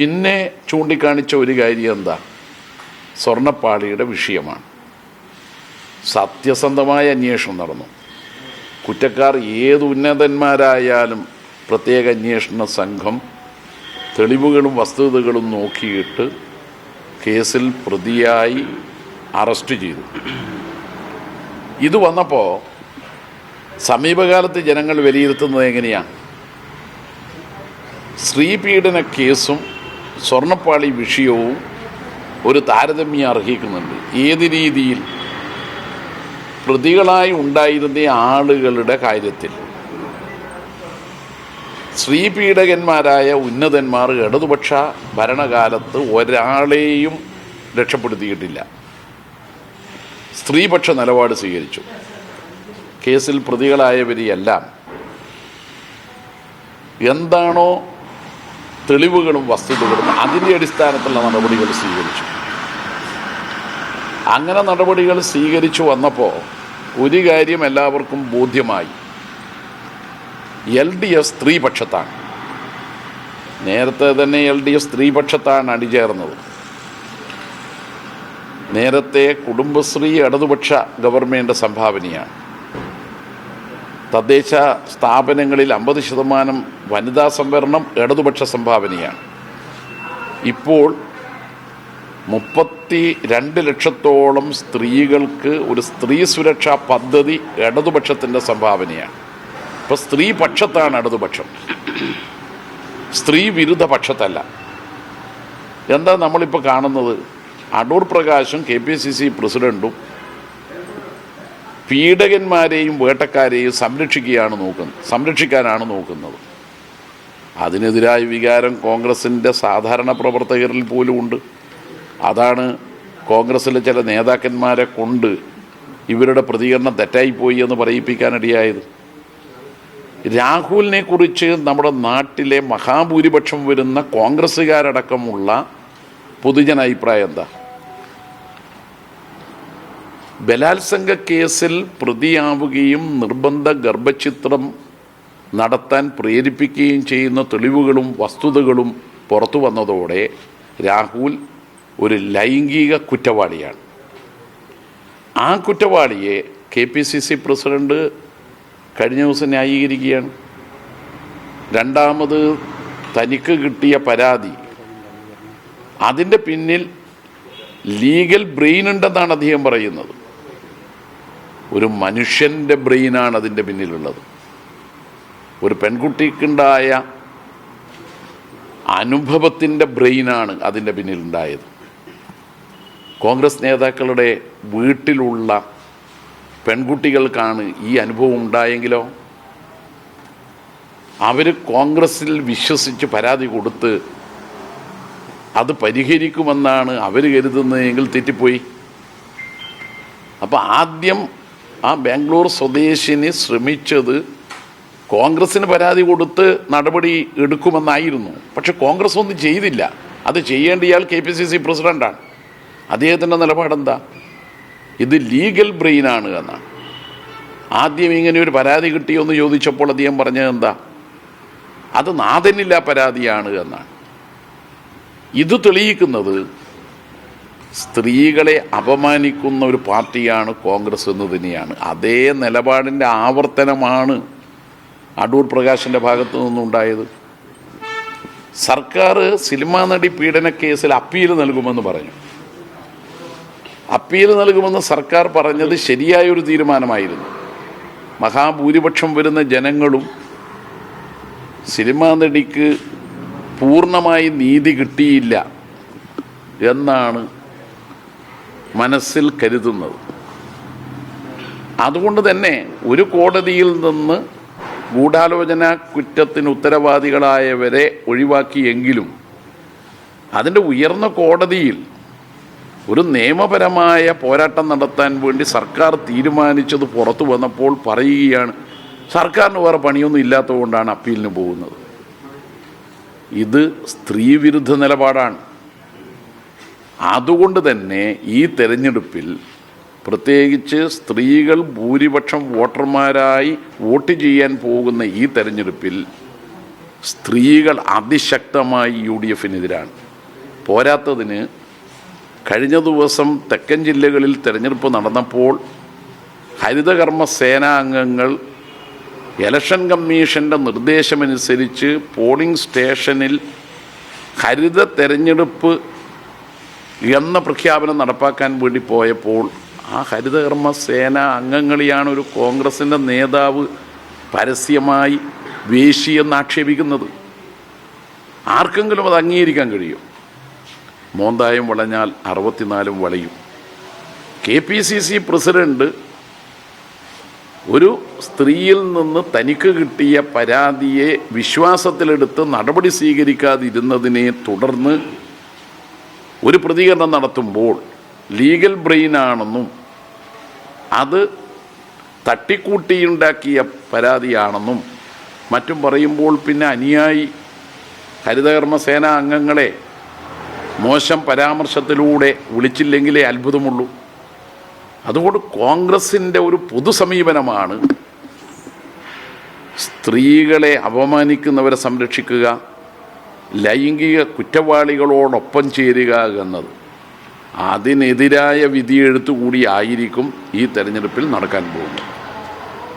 പിന്നെ ചൂണ്ടിക്കാണിച്ച ഒരു കാര്യം എന്താ? സ്വർണപ്പാളിയുടെ വിഷയമാണ്. സത്യസന്ധമായ അന്വേഷണം നടന്നു. കുറ്റക്കാർ ഏത് ഉന്നതന്മാരായാലും പ്രത്യേക അന്വേഷണ സംഘം തെളിവുകളും വസ്തുതകളും നോക്കിയിട്ട് കേസിൽ പ്രതിയായി അറസ്റ്റ് ചെയ്തു. ഇത് വന്നപ്പോൾ സമീപകാലത്ത് ജനങ്ങൾ വിലയിരുത്തുന്നത് എങ്ങനെയാണ് സ്ത്രീപീഡന കേസും സ്വർണപ്പാളി വിഷയവും ഒരു താരതമ്യം അർഹിക്കുന്നുണ്ട്. ഏത് രീതിയിൽ? പ്രതികളായി ഉണ്ടായിരുന്ന ആളുകളുടെ കാര്യത്തിൽ. സ്ത്രീപീഡകന്മാരായ ഉന്നതന്മാർ ഇടതുപക്ഷ ഭരണകാലത്ത് ഒരാളെയും രക്ഷപ്പെടുത്തിയിട്ടില്ല. സ്ത്രീപക്ഷ നിലപാട് സ്വീകരിച്ചു. കേസിൽ പ്രതികളായവരെയെല്ലാം. എന്താണോ തെളിവുകളും വസ്തുതകളും അതിന്റെ അടിസ്ഥാനത്തിലുള്ള നടപടികൾ സ്വീകരിച്ചു. അങ്ങനെ നടപടികൾ സ്വീകരിച്ചു വന്നപ്പോൾ ഒരു കാര്യം എല്ലാവർക്കും ബോധ്യമായി. എൽ ഡി എഫ് സ്ത്രീപക്ഷത്താണ്. നേരത്തെ തന്നെ എൽ ഡി എഫ് സ്ത്രീപക്ഷത്താണ് അണിചേർന്നത്. നേരത്തെ കുടുംബശ്രീ ഇടതുപക്ഷ ഗവൺമെന്റ് സംഭാവനയാണ്. തദ്ദേശ സ്ഥാപനങ്ങളിൽ അമ്പത് ശതമാനം വനിതാ സംവരണം ഇടതുപക്ഷ സംഭാവനയാണ്. ഇപ്പോൾ മുപ്പത്തി രണ്ട് ലക്ഷത്തോളം സ്ത്രീകൾക്ക് ഒരു സ്ത്രീ സുരക്ഷാ പദ്ധതി ഇടതുപക്ഷത്തിന്റെ സംഭാവനയാണ്. ഇപ്പോൾ സ്ത്രീ പക്ഷത്താണ് ഇടതുപക്ഷം. സ്ത്രീ വിരുദ്ധ പക്ഷത്തല്ല. എന്താ നമ്മളിപ്പോൾ കാണുന്നത്? അടൂർ പ്രകാശും കെ പി സി സി പ്രസിഡന്റും പീഡകന്മാരെയും വേട്ടക്കാരെയും സംരക്ഷിക്കുകയാണ് നോക്കുന്നത് സംരക്ഷിക്കാനാണ് നോക്കുന്നത്. അതിനെതിരായ വികാരം കോൺഗ്രസിന്റെ സാധാരണ പ്രവർത്തകരിൽ പോലും ഉണ്ട്. അതാണ് കോൺഗ്രസ്സിലെ ചില നേതാക്കന്മാരെ കൊണ്ട് ഇവരുടെ പ്രതികരണം തെറ്റായിപ്പോയി എന്ന് പറയിപ്പിക്കാനിടയായത്. രാഹുലിനെ കുറിച്ച് നമ്മുടെ നാട്ടിലെ മഹാഭൂരിപക്ഷം വരുന്ന കോൺഗ്രസ്സുകാരടക്കമുള്ള പൊതുജന അഭിപ്രായം എന്താ? ബലാത്സംഗ കേസിൽ പ്രതിയാവുകയും നിർബന്ധ ഗർഭചിത്രം നടത്താൻ പ്രേരിപ്പിക്കുകയും ചെയ്യുന്ന തെളിവുകളും വസ്തുതകളും പുറത്തു വന്നതോടെ രാഹുൽ ഒരു ലൈംഗിക കുറ്റവാളിയാണ്. ആ കുറ്റവാളിയെ K P C C president കഴിഞ്ഞ ദിവസം ന്യായീകരിക്കുകയാണ്. രണ്ടാമത് തനിക്ക് കിട്ടിയ പരാതി. അതിന്റെ പിന്നിൽ ലീഗൽ ബ്രെയിൻ ഉണ്ടെന്നാണ് അദ്ദേഹം പറയുന്നത്. ഒരു മനുഷ്യന്റെ ബ്രെയിനാണ് അതിന്റെ പിന്നിലുള്ളത്. ഒരു പെൺകുട്ടിക്കുണ്ടായ അനുഭവത്തിന്റെ ബ്രെയിനാണ് അതിന്റെ പിന്നിലുണ്ടായത്. കോൺഗ്രസ് നേതാക്കളുടെ വീട്ടിലുള്ള പെൺകുട്ടികൾക്കാണ് ഈ അനുഭവം ഉണ്ടായെങ്കിലോ? അവർ കോൺഗ്രസിൽ വിശ്വസിച്ച് പരാതി കൊടുത്ത് അത് പരിഹരിക്കുമെന്നാണ് അവർ കരുതുന്നതെങ്കിൽ തെറ്റിപ്പോയി. അപ്പോൾ ആദ്യം ആ ബാംഗ്ലൂർ സ്വദേശിനി ശ്രമിച്ചത് കോൺഗ്രസ്സിന് പരാതി കൊടുത്ത് നടപടി എടുക്കുമെന്നായിരുന്നു. പക്ഷെ കോൺഗ്രസ് ഒന്നും ചെയ്തില്ല. അത് ചെയ്യേണ്ട ഇയാൾ കെ പി സി സി പ്രസിഡന്റാണ് അദ്ദേഹത്തിന്റെ നിലപാടെന്താ? ഇത് ലീഗൽ ബ്രെയിനാണ് എന്നാണ്. ആദ്യം ഇങ്ങനെ ഒരു പരാതി കിട്ടിയോ എന്ന് ചോദിച്ചപ്പോൾ അദ്ദേഹം പറഞ്ഞത് എന്താ? അത് നാഥനില്ല പരാതിയാണ് എന്നാണ്. ഇത് തെളിയിക്കുന്നത് സ്ത്രീകളെ അപമാനിക്കുന്ന ഒരു പാർട്ടിയാണ് കോൺഗ്രസ് എന്ന് തന്നെയാണ് അതേ നിലപാടിന്റെ ആവർത്തനമാണ് അടൂർ പ്രകാശിന്റെ ഭാഗത്തു നിന്നുണ്ടായത്. സർക്കാർ സിനിമാ നടി പീഡന കേസിൽ അപ്പീൽ നൽകുമെന്ന് പറഞ്ഞു. അപ്പീൽ നൽകുമെന്ന് സർക്കാർ പറഞ്ഞത് ശരിയായൊരു തീരുമാനമായിരുന്നു. മഹാഭൂരിപക്ഷം വരുന്ന ജനങ്ങളും സിനിമാ നടിക്ക് പൂർണമായി നീതി കിട്ടിയില്ല എന്നാണ് മനസ്സിൽ കരുതുന്നത്. അതുകൊണ്ട് തന്നെ ഒരു കോടതിയിൽ നിന്ന് ഗൂഢാലോചന കുറ്റത്തിന് ഉത്തരവാദികളായവരെ ഒഴിവാക്കിയെങ്കിലും അതിന്റെ ഉയർന്ന കോടതിയിൽ ഒരു നിയമപരമായ പോരാട്ടം നടത്താൻ വേണ്ടി സർക്കാർ തീരുമാനിച്ചത് പുറത്തു വന്നപ്പോൾ പറയുകയാണ് സർക്കാരിന് വേറെ പണിയൊന്നും ഇല്ലാത്തതുകൊണ്ടാണ് അപ്പീലിന് പോകുന്നത്. ഇത് സ്ത്രീവിരുദ്ധ നിലപാടാണ്. അതുകൊണ്ട് തന്നെ ഈ തെരഞ്ഞെടുപ്പിൽ പ്രത്യേകിച്ച് സ്ത്രീകൾ ഭൂരിപക്ഷം വോട്ടർമാരായി വോട്ട് ചെയ്യാൻ പോകുന്ന ഈ തെരഞ്ഞെടുപ്പിൽ സ്ത്രീകൾ അതിശക്തമായി യു ഡി എഫിനെതിരാണ് പോരാത്തതിന് കഴിഞ്ഞ ദിവസം തെക്കൻ ജില്ലകളിൽ തെരഞ്ഞെടുപ്പ് നടന്നപ്പോൾ ഹരിതകർമ്മ സേനാ അംഗങ്ങൾ ഇലക്ഷൻ കമ്മീഷന്റെ നിർദ്ദേശമനുസരിച്ച് പോളിംഗ് സ്റ്റേഷനിൽ ഹരിത തെരഞ്ഞെടുപ്പ് എന്ന പ്രഖ്യാപനം നടപ്പാക്കാൻ വേണ്ടി പോയപ്പോൾ ആ ഹരിതകർമ്മ സേന അംഗങ്ങളെയാണ് ഒരു കോൺഗ്രസിന്റെ നേതാവ് പരസ്യമായി വേശിയെന്ന് ആക്ഷേപിക്കുന്നത് ആർക്കെങ്കിലും അത് അംഗീകരിക്കാൻ കഴിയും? മോന്തായം വളഞ്ഞാൽ അറുപത്തിനാലും വളയും. K P C C president ഒരു സ്ത്രീയിൽ നിന്ന് തനിക്ക് കിട്ടിയ പരാതിയെ വിശ്വാസത്തിലെടുത്ത് നടപടി സ്വീകരിക്കാതിരുന്നതിനെ തുടർന്ന് ഒരു പ്രതികരണം നടത്തുമ്പോൾ ലീഗൽ ബ്രെയിനാണെന്നും അത് തട്ടിക്കൂട്ടിയുണ്ടാക്കിയ പരാതിയാണെന്നും മറ്റും പറയുമ്പോൾ പിന്നെ അനുയായി ഹരിതകർമ്മസേന അംഗങ്ങളെ മോശം പരാമർശത്തിലൂടെ വിളിച്ചില്ലെങ്കിലേ അത്ഭുതമുള്ളൂ. അതുകൊണ്ട് കോൺഗ്രസിന്റെ ഒരു പൊതു സമീപനമാണ് സ്ത്രീകളെ അപമാനിക്കുന്നവരെ സംരക്ഷിക്കുക ലൈംഗിക കുറ്റവാളികളോടൊപ്പം ചേരുക എന്നത്. അതിനെതിരായ വിധിയെഴുത്തു കൂടി ആയിരിക്കും ഈ തെരഞ്ഞെടുപ്പിൽ നടക്കാൻ പോകുന്നത്.